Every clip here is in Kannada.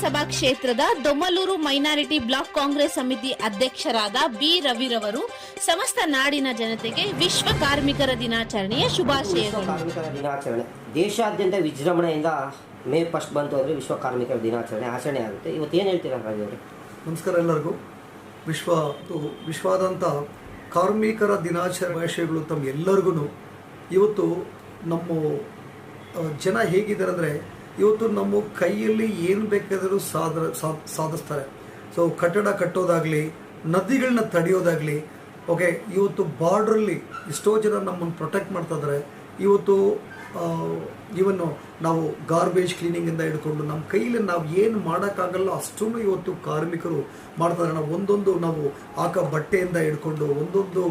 ವಿಧಾನಸಭಾ ಕ್ಷೇತ್ರದ ದೊಮ್ಮಲೂರು ಮೈನಾರಿಟಿ ಬ್ಲಾಕ್ ಕಾಂಗ್ರೆಸ್ ಸಮಿತಿ ಅಧ್ಯಕ್ಷರಾದ ಬಿ ರವಿರವರು ಸಮಸ್ತ ನಾಡಿನ ಜನತೆಗೆ ವಿಶ್ವ ಕಾರ್ಮಿಕರ ದಿನಾಚರಣೆಯ ಶುಭಾಶಯ ಶುಭಾಶಯಗಳು ಕಾರ್ಮಿಕರ ದಿನಾಚರಣೆ. ದೇಶಾದ್ಯಂತ ವಿಜೃಂಭಣೆಯಿಂದ ಮೇ ಫಸ್ಟ್ ಬಂತು ಅಂದರೆ ವಿಶ್ವ ಕಾರ್ಮಿಕರ ದಿನಾಚರಣೆ ಆಚರಣೆ ಆಗುತ್ತೆ. ಇವತ್ತು ಏನು ಹೇಳ್ತೀರಾ ರವಿ ಅವರೇ? ನಮಸ್ಕಾರ ಎಲ್ಲರಿಗೂ. ವಿಶ್ವ ವಿಶ್ವದಂತ ವಿಶ್ವಾದ್ಯಂತ ಕಾರ್ಮಿಕರ ದಿನಾಚರಣೆ ವಿಷಯಗಳು ತಮ್ಮ ಎಲ್ಲರಿಗೂ ಇವತ್ತು ನಮ್ಮ ಜನ ಹೇಗಿದ್ದಾರೆ ಅಂದರೆ ಇವತ್ತು ನಮ್ಮ ಕೈಯಲ್ಲಿ ಏನು ಬೇಕಾದರೂ ಸಾಧ ಸಾಧಿಸ್ತಾರೆ. ಸೊ ಕಟ್ಟಡ ಕಟ್ಟೋದಾಗಲಿ ನದಿಗಳನ್ನ ತಡೆಯೋದಾಗಲಿ ಓಕೆ ಇವತ್ತು ಬಾರ್ಡ್ರಲ್ಲಿ ಎಷ್ಟೋ ಜನ ನಮ್ಮನ್ನು ಪ್ರೊಟೆಕ್ಟ್ ಮಾಡ್ತಾ ಇದ್ದಾರೆ ಇವತ್ತು ಇವನ್ನು ನಾವು ಗಾರ್ಬೇಜ್ ಕ್ಲೀನಿಂಗಿಂದ ಹಿಡ್ಕೊಂಡು ನಮ್ಮ ಕೈಯಲ್ಲಿ ನಾವು ಏನು ಮಾಡೋಕ್ಕಾಗಲ್ಲ ಅಷ್ಟೂ ಇವತ್ತು ಕಾರ್ಮಿಕರು ಮಾಡ್ತಾರೆ ನಾವು ಒಂದೊಂದು ನಾವು ಹಾಕೋ ಬಟ್ಟೆಯಿಂದ ಹಿಡ್ಕೊಂಡು, ಒಂದೊಂದು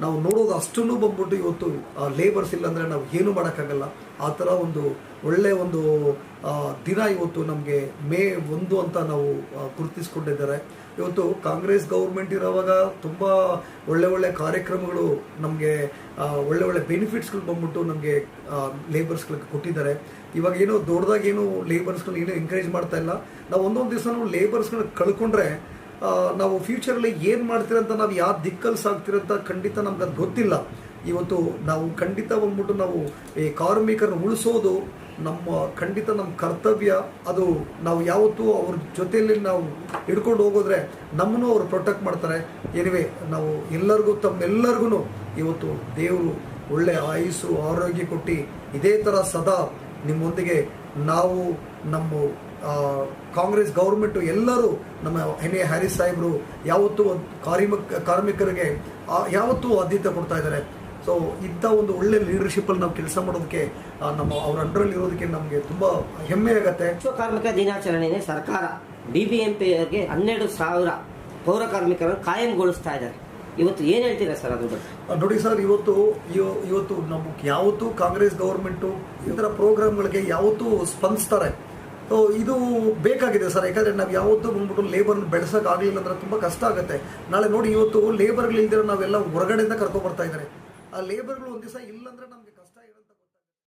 ನಾವು ನೋಡೋದು ಅಷ್ಟನ್ನು ಬಂದ್ಬಿಟ್ಟು ಇವತ್ತು ಲೇಬರ್ಸ್ ಇಲ್ಲ ಅಂದರೆ ನಾವು ಏನು ಮಾಡೋಕ್ಕಾಗಲ್ಲ. ಆ ಥರ ಒಂದು ಒಳ್ಳೆಯ ಒಂದು ದಿನ ಇವತ್ತು ನಮಗೆ ಮೇ ಒಂದು ಅಂತ ನಾವು ಆ, ಗುರುತಿಸ್ಕೊಂಡಿದ್ದಾರೆ. ಇವತ್ತು ಕಾಂಗ್ರೆಸ್ ಗೌರ್ಮೆಂಟ್ ಇರೋವಾಗ ತುಂಬ ಒಳ್ಳೆ ಒಳ್ಳೆ ಕಾರ್ಯಕ್ರಮಗಳು ನಮಗೆ ಒಳ್ಳೆ ಒಳ್ಳೆ ಬೆನಿಫಿಟ್ಸ್ಗಳು ಬಂದ್ಬಿಟ್ಟು ನಮಗೆ ಲೇಬರ್ಸ್ಗಳಿಗೆ ಕೊಟ್ಟಿದ್ದಾರೆ. ಇವಾಗ ಏನೋ ದೊಡ್ಡದಾಗಿ ಏನು ಲೇಬರ್ಸ್ಗಳನ್ನ ಏನೂ ಎಂಕರೇಜ್ ಮಾಡ್ತಾ ಇಲ್ಲ. ನಾವು ಒಂದೊಂದು ದಿವಸ ಲೇಬರ್ಸ್ಗಳನ್ನ ಕಳ್ಕೊಂಡ್ರೆ ಆ, ನಾವು ಫ್ಯೂಚರಲ್ಲಿ ಏನು ಮಾಡ್ತೀರಂತ ನಾವು ಯಾವ ದಿಕ್ಕಲ್ಲಿ ಸಾಗ್ತಿರಂತ ಖಂಡಿತ ನಮ್ಗೆ ಅದು ಗೊತ್ತಿಲ್ಲ. ಇವತ್ತು ನಾವು ಖಂಡಿತ ಬಂದ್ಬಿಟ್ಟು ನಾವು ಈ ಕಾರ್ಮಿಕರನ್ನು ಉಳಿಸೋದು ನಮ್ಮ ಖಂಡಿತ ನಮ್ಮ ಕರ್ತವ್ಯ. ಅದು ನಾವು ಯಾವತ್ತೂ ಅವ್ರ ಜೊತೆಯಲ್ಲಿ ನಾವು ಹಿಡ್ಕೊಂಡು ಹೋಗೋದ್ರೆ ನಮ್ಮನ್ನು ಅವರು ಪ್ರೊಟೆಕ್ಟ್ ಮಾಡ್ತಾರೆ. ಎನಿವೆ ನಾವು ಎಲ್ಲರಿಗೂ ತಮ್ಮೆಲ್ಲರಿಗೂ ಇವತ್ತು ದೇವರು ಒಳ್ಳೆ ಆಯುಸ್ಸು, ಆರೋಗ್ಯ ಕೊಟ್ಟು ಇದೇ ಥರ ಸದಾ ನಿಮ್ಮೊಂದಿಗೆ ನಾವು ನಮ್ಮ ಕಾಂಗ್ರೆಸ್ ಗೌರ್ಮೆಂಟು ಎಲ್ಲರೂ ನಮ್ಮ ಎನ್ ಎ ಹ್ಯಾರಿಸ್ ಸಾಹೇಬರು ಯಾವತ್ತೂ ಕಾರ್ಮಿಕ, ಕಾರ್ಮಿಕರಿಗೆ ಯಾವತ್ತೂ ಆದ್ಯತೆ ಕೊಡ್ತಾ ಇದ್ದಾರೆ. ಸೊ ಇಂಥ ಒಂದು ಒಳ್ಳೆ ಲೀಡರ್ಶಿಪ್ಪಲ್ಲಿ ನಾವು ಕೆಲಸ ಮಾಡೋದಕ್ಕೆ ನಮ್ಮ ಅವ್ರ ಅಂಡರಲ್ಲಿ ಇರೋದಕ್ಕೆ ನಮಗೆ ತುಂಬ ಹೆಮ್ಮೆ ಆಗುತ್ತೆ. ವಿಶ್ವ ಕಾರ್ಮಿಕ ದಿನಾಚರಣೆಗೆ ಸರ್ಕಾರ. ಬಿ ಬಿ ಎಂ ಪಿಗೆ ಹನ್ನೆರಡು ಸಾವಿರ ಪೌರ ಕಾರ್ಮಿಕರನ್ನು ಕಾಯಂಗೊಳಿಸ್ತಾ ಇದ್ದಾರೆ. ಇವತ್ತು ಏನು ಹೇಳ್ತೀರಾ ಸರ್ ಅದು ನೋಡಿ ಸರ್, ಇವತ್ತು ಇವತ್ತು ನಮಗೆ ಯಾವತ್ತೂ ಕಾಂಗ್ರೆಸ್ ಗೌರ್ಮೆಂಟು ಥರ ಪ್ರೋಗ್ರಾಮ್ಗಳಿಗೆ ಯಾವತ್ತೂ ಸ್ಪಂದಿಸ್ತಾರೆ. ಇದು ಬೇಕಾಗಿದೆ ಸರ್, ಯಾಕಂದರೆ ನಾವು ಯಾವತ್ತೂ ಬಂದ್ಬಿಟ್ಟು ಲೇಬರ್ನ ಬೆಳೆಸೋಕ್ಕಾಗಲಿಲ್ಲ ಅಂದ್ರೆ ತುಂಬ ಕಷ್ಟ ಆಗುತ್ತೆ. ನಾಳೆ ನೋಡಿ, ಇವತ್ತು ಲೇಬರ್ಗಳಿಲ್ದಿರೋ ನಾವೆಲ್ಲ ಹೊರಗಡೆಯಿಂದ ಕರ್ಕೊಬರ್ತಾ ಇದ್ದಾರೆ. ಆ ಲೇಬರ್ಗಳು ಒಂದು ದಿವಸ ಇಲ್ಲಂದ್ರೆ ನಮಗೆ